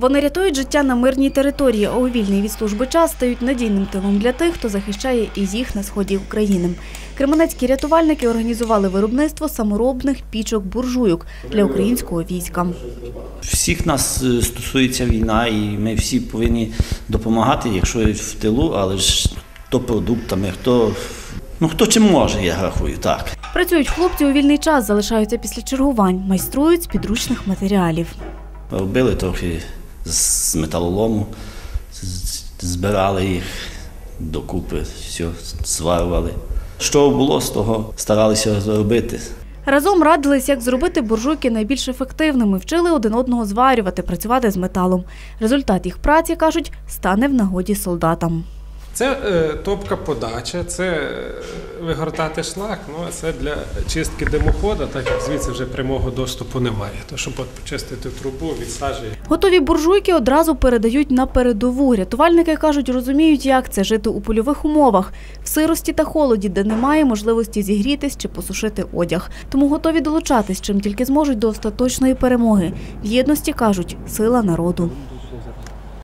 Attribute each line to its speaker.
Speaker 1: Вони рятують життя на мирній території, а у вільний від служби час стають надійним тилом для тих, хто захищає і їх на сході України. Кременецькі рятувальники організували виробництво саморобних пічок буржуйок для українського війська.
Speaker 2: Всіх нас е, стосується війна, і ми всі повинні допомагати, якщо в тилу, але ж хто продуктами, хто ну хто чим може, я рахую, так.
Speaker 1: Працюють хлопці у вільний час, залишаються після чергувань, майструють з підручних матеріалів.
Speaker 2: Робили трохи з металолому, збирали їх докупи, все зварювали. Що було з того, старалися зробити.
Speaker 1: Разом радились, як зробити буржуйки найбільш ефективними, вчили один одного зварювати, працювати з металом. Результат їх праці, кажуть, стане в нагоді солдатам.
Speaker 3: Це е, топка подача, це е, вигортати шлак, ну а це для чистки димохода, так як звідси вже прямого доступу немає. То щоб почистити трубу від.
Speaker 1: Готові буржуйки одразу передають на передову. Рятувальники кажуть, розуміють, як це жити у польових умовах, в сирості та холоді, де немає можливості зігрітись чи посушити одяг. Тому готові долучатись, чим тільки зможуть до остаточної перемоги. В єдності кажуть, сила народу.